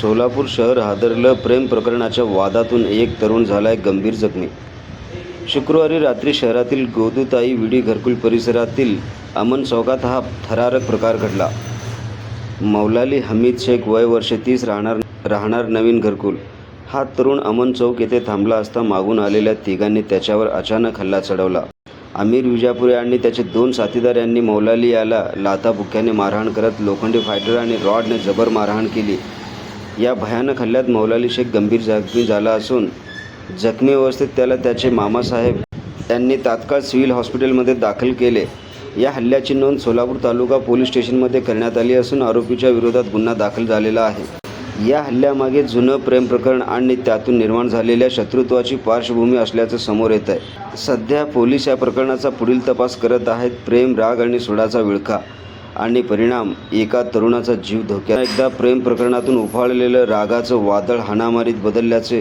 सोलापूर शहर हादरलं प्रेम प्रकरणाच्या वादातून एक तरुण झालाय गंभीर जखमी. शुक्रवारी रात्री शहरातील गोदूताई विडी घरकुल परिसरातील अमन चौकात हा थरारक प्रकार घडला. मौलाली हमीद शेख वय वर्षे तीस राहणार राहणार नवीन घरकुल. हा तरुण अमन चौक येथे थांबला असता मागून आलेल्या तिघांनी त्याच्यावर अचानक हल्ला चढवला. आमिर विजापुरे आणि त्याचे दोन साथीदार यांनी मौलाली याला लाथाबुक्याने मारहाण करत लोखंडी फायटर आणि रॉडने जबर मारहाण केली. या भयानक हल्ल्यात मौलाली शेख गंभीर जखमी झाला असून जखमी अवस्थेत त्याला त्याचे मामासाहेब यांनी तात्काळ सिव्हिल हॉस्पिटलमध्ये दाखल केले. या हल्ल्याची नोंद सोलापूर तालुका पोलीस स्टेशनमध्ये करण्यात आली असून आरोपीच्या विरोधात गुन्हा दाखल झालेला आहे. या हल्ल्यामागे जुनं प्रेम प्रकरण आणि त्यातून निर्माण झालेल्या शत्रुत्वाची पार्श्वभूमी असल्याचं समोर येत आहे सध्या पोलीस या प्रकरणाचा पुढील तपास करत आहेत. प्रेम राग आणि सोडाचा विळखा. आणि परिणाम एका तरुणाचा जीव धोक्यात. एकदा प्रेम प्रकरणातून उफाळलेलं रागाचं वादळ हाणामारीत बदलल्याचे